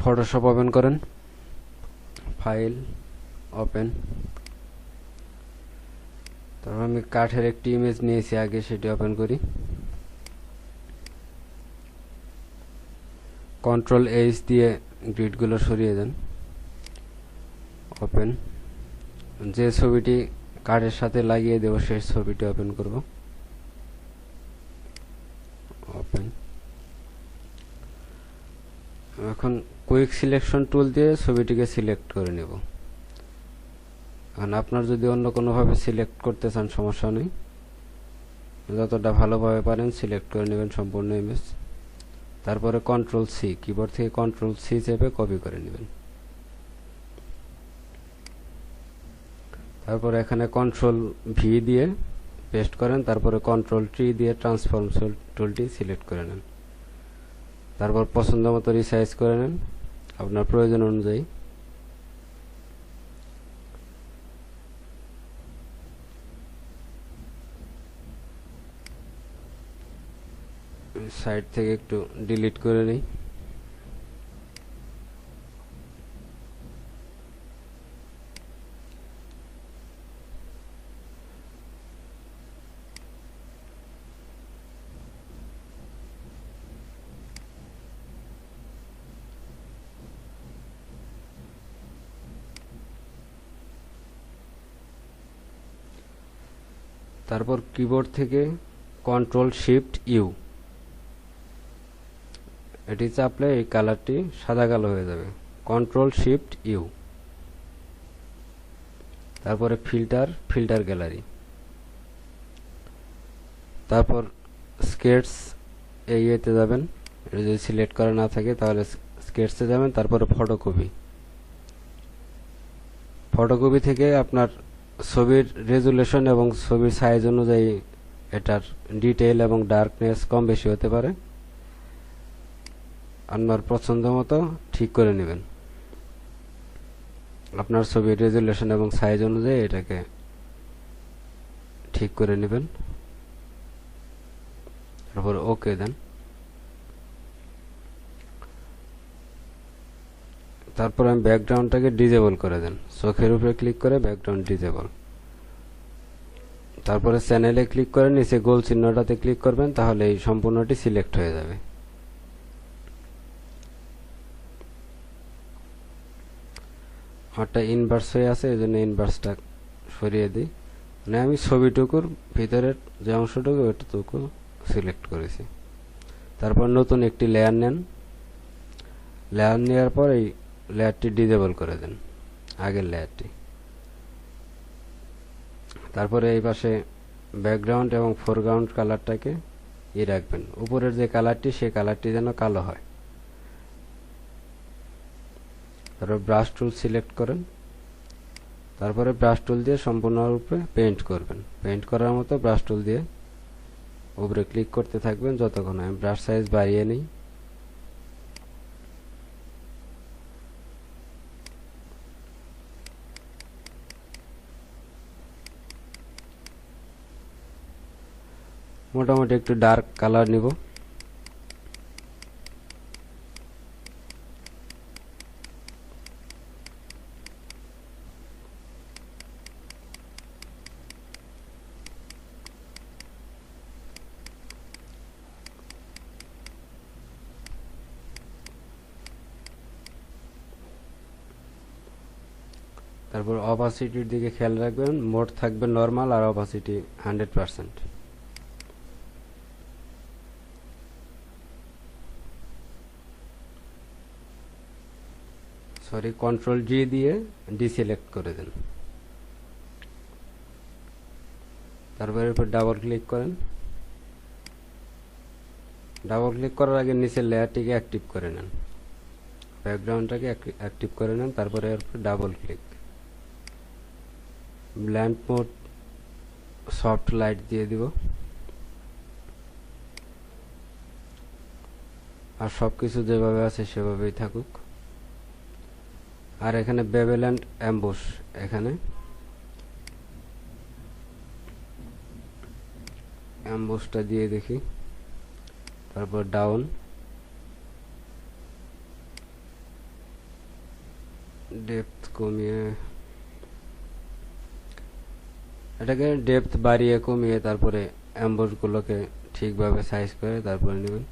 Photoshop open করেন। File open তারপর আমি কাঠের একটি ইমেজ নিয়েছি, আগে সেটি ওপেন করি। কন্ট্রোল এইচ দিয়ে গ্রিডগুলো সরিয়ে দেন। ওপেন যে ছবিটি কার্ডের সাথে লাগিয়ে দেবো, সেই ছবিটি ওপেন করব। ওপেন এখন কুইক সিলেকশন টুল দিয়ে ছবিটিকে সিলেক্ট করে নেব। এখন আপনার যদি অন্য কোনোভাবে সিলেক্ট করতে চান, সমস্যা নেই। যতটা ভালোভাবে পারেন সিলেক্ট করে নেবেন সম্পূর্ণ ইমেজ তারপরে কন্ট্রোল সি কিবোর্ড থেকে কন্ট্রোল সি চেপে কপি করে নেবেন। তারপরে এখানে কন্ট্রোল ভি দিয়ে পেস্ট করেন, তারপরে কন্ট্রোল টি দিয়ে ট্রান্সফর্ম টুলটি সিলেক্ট করে নেন। তারপর পছন্দ মতো রিসাইজ করে নেন। আপনার প্রয়োজন অনুযায়ী। সাইড থেকে একটু ডিলিট করে নিই। তারপর কিবোর্ড থেকে কন্ট্রোল শিফট ইউ এটি চাপলে এই কালারটি সাদা কালো হয়ে যাবে। কন্ট্রোল শিফট ইউ তারপরে ফিল্টার ফিল্টার গ্যালারি তারপর স্কেটস এই ইয়েতে যাবেন। এটা যদি সিলেক্ট করা না থাকে তাহলে স্কেটসে যাবেন। তারপরে ফটোকপি ফটোকপি থেকে আপনার ছবির রেজুলেশন এবং ছবির সাইজ অনুযায়ী এটার ডিটেইল এবং ডার্কনেস কম বেশি হতে পারে। আপনার পছন্দ মতো ঠিক করে নেবেন। আপনার ছবির রেজুলেশন এবং সাইজ অনুযায়ী এটাকে ঠিক করে নেবেন। তারপর ওকে দেন। তারপর আমি ব্যাকগ্রাউন্ডটাকে ডিজেবল করে দেন। চোখের উপরে ক্লিক করে ব্যাকগ্রাউন্ড ডিজেবল তারপরে চ্যানেলে ক্লিক করে নিচে গোল চিহ্নটাতে ক্লিক করবেন, তাহলে এই সম্পূর্ণটি সিলেক্ট হয়ে যাবে। আমারটা ইনভার্স হয়ে আছে, এই জন্য ইনভার্সটা সরিয়ে দিই। মানে আমি ছবিটুকুর ভিতরের যে অংশটুকু ওইটুকু সিলেক্ট করেছি। তারপর নতুন একটি লেয়ার নেন। লেয়ার নেওয়ার পর এই লেয়ারটি ডিজেবল করে দেন, আগের লেয়ারটি। তারপরে এই পাশে ব্যাকগ্রাউন্ড এবং ফোরগ্রাউন্ড কালারটাকে ই রাখবেন। উপরের যে কালারটি, সেই কালারটি যেন কালো হয়। তারপর ব্রাশ টুল সিলেক্ট করেন। তারপরে ব্রাশ টুল দিয়ে সম্পূর্ণরূপে পেইন্ট করবেন। পেইন্ট করার মতো ব্রাশ টুল দিয়ে উপরে ক্লিক করতে থাকবেন যতক্ষণ আমি ব্রাশ সাইজ বাড়িয়ে নিই। মোটামুটি একটু ডার্ক কালার নিব। তারপর অপাসিটির দিকে খেয়াল রাখবেন মোড থাকবে নর্মাল আর opacity hundred percent sorry control G দিয়ে ডিসিলেক্ট করে দেন। তারপরে এরপর ডাবল ক্লিক করেন। ডাবল ক্লিক করার আগে নিচের লেয়ারটিকে অ্যাক্টিভ করে নেন। ব্যাকগ্রাউন্ডটাকে অ্যাক্টিভ করে নেন, তারপরে এরপর double click blend mode soft light দিয়ে দিব। আর সব কিছু যেভাবে আছে সেভাবেই থাকুক। আর এখানে বেবেল্যান্ড অ্যাম্বুশ এখানে। অ্যাম্বুশটা দিয়ে দেখি। তারপর ডাউন ডেপথ কমিয়ে। এটাকে ডেপথ বাড়িয়ে কমিয়ে তারপরে অ্যাম্বসগুলোকে ঠিকভাবে সাইজ করে তারপরে নেবেন।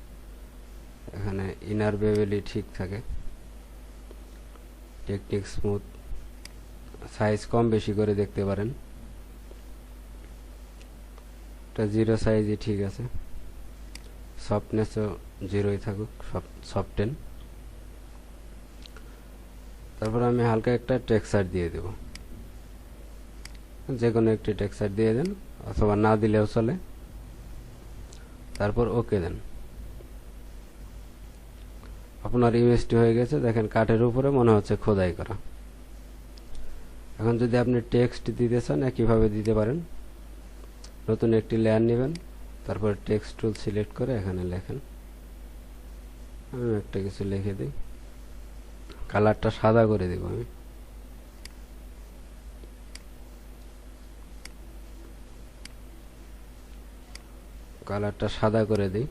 এখানে ইনার বেবেলি ঠিক থাকে। Technique smooth. সাইজ কম বেশি করে দেখতে পারেন। এটা জিরো সাইজই ঠিক আছে। সফটনেসও জিরোই থাকুক সফটেন তারপর আমি হালকা একটা টেক্সচার দিয়ে দেব। যে কোনো একটি টেক্সচার দিয়ে দেন, অথবা না দিলেও চলে। তারপর ওকে দেন। আপনার ইমেজটি হয়ে গেছে, দেখেন কাঠের উপরে মনে হচ্ছে খোদাই করা। এখন যদি আপনি টেক্সট দিতে চান, একইভাবে দিতে পারেন। নতুন একটি লেয়ার নেবেন, তারপর টেক্সট টুল সিলেক্ট করে এখানে লেখেন। আমি একটা কিছু লিখে দিই। কালারটা সাদা করে দেব আমি। কালারটা সাদা করে দিই।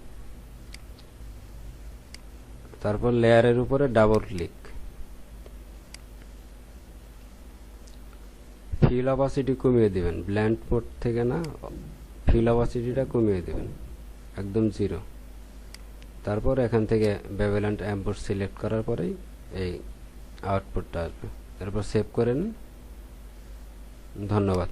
তারপর লেয়ারের উপরে ডাবল ক্লিক। ফিল অপাসিটি কমিয়ে দিবেন। ব্ল্যান্ড মোড থেকে না ফিল অপাসিটিটা কমিয়ে দিবেন। একদম জিরো তারপর এখান থেকে বেবেল্যান্ড অ্যাম্পোর্ট সিলেক্ট করার পরেই এই আউটপুটটা আসবে। তারপর সেভ করে নিন। ধন্যবাদ।